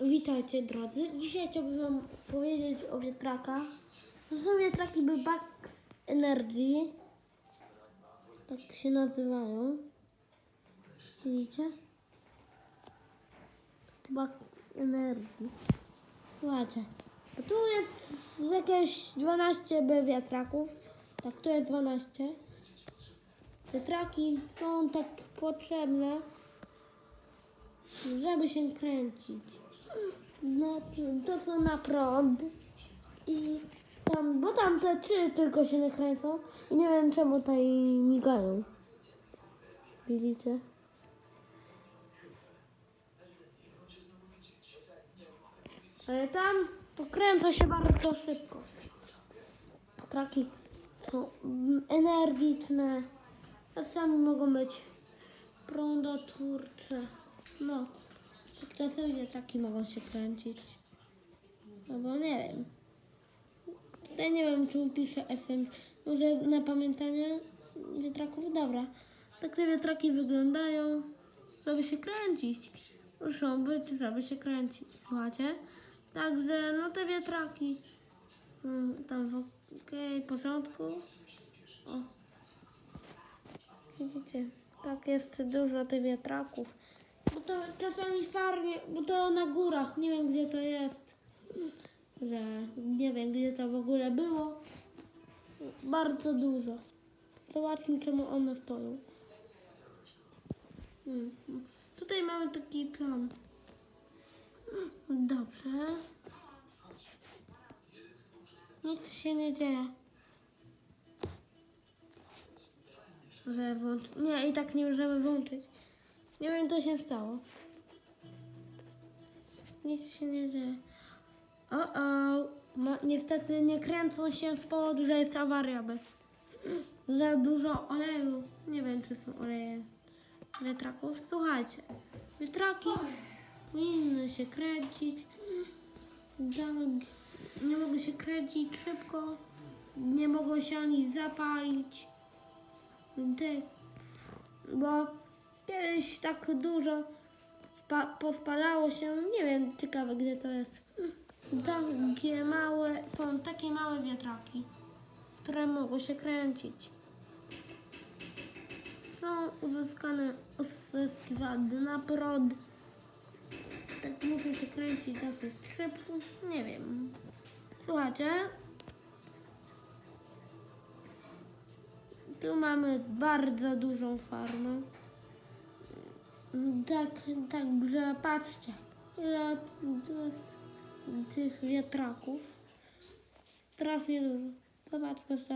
Witajcie drodzy. Dzisiaj chciałbym wam powiedzieć o wiatrakach. To są wiatraki Bubax Energy. Tak się nazywają. Widzicie? Bubax Energy. Słuchajcie. Tu jest jakieś 12 B wiatraków. Tak, tu jest 12. Wiatraki są tak potrzebne, żeby się kręcić. No, to są na prąd. I tam, bo tam te trzy tylko się nie kręcą. I nie wiem czemu tutaj migają. Widzicie? Ale tam pokręca się bardzo szybko. Traki są energiczne. Czasami mogą być prądotwórcze. No. Tak czasami taki mogą się kręcić. No bo nie wiem. Tutaj nie wiem, czy pisze SM. Może na pamiętanie wiatraków? Dobra. Tak te wiatraki wyglądają, żeby się kręcić. Muszą być, żeby się kręcić. Słuchajcie? Także, no te wiatraki są tam w okej porządku. O. Widzicie? Tak jest dużo tych wiatraków. Bo to czasami farnie, bo to na górach, nie wiem gdzie to jest. Że nie wiem gdzie to w ogóle było. Bardzo dużo. Zobaczmy czemu one stoją. Mm. Tutaj mamy taki plan. Dobrze. Nic się nie dzieje. Że włącz... Nie, i tak nie możemy włączyć. Nie wiem, co się stało. Nic się nie dzieje. O, o. Ma, niestety nie kręcą się z powodu, że jest awaria. By. Za dużo oleju. Nie wiem, czy są oleje wiatraków. Słuchajcie, wiatraki powinny się kręcić. Nie mogą się kręcić szybko. Nie mogą się ani zapalić. Bo kiedyś tak dużo pospalało się, nie wiem, ciekawe gdzie to jest. Takie małe, są takie małe wiatraki, które mogą się kręcić. Są uzyskane, uzyskiwane na prąd. Tak muszą się kręcić dosyć szybko, nie wiem. Słuchajcie, Tu mamy bardzo dużą farmę. Tak, także patrzcie, ile tych wiatraków. Strasznie dużo. Zobaczmy sobie.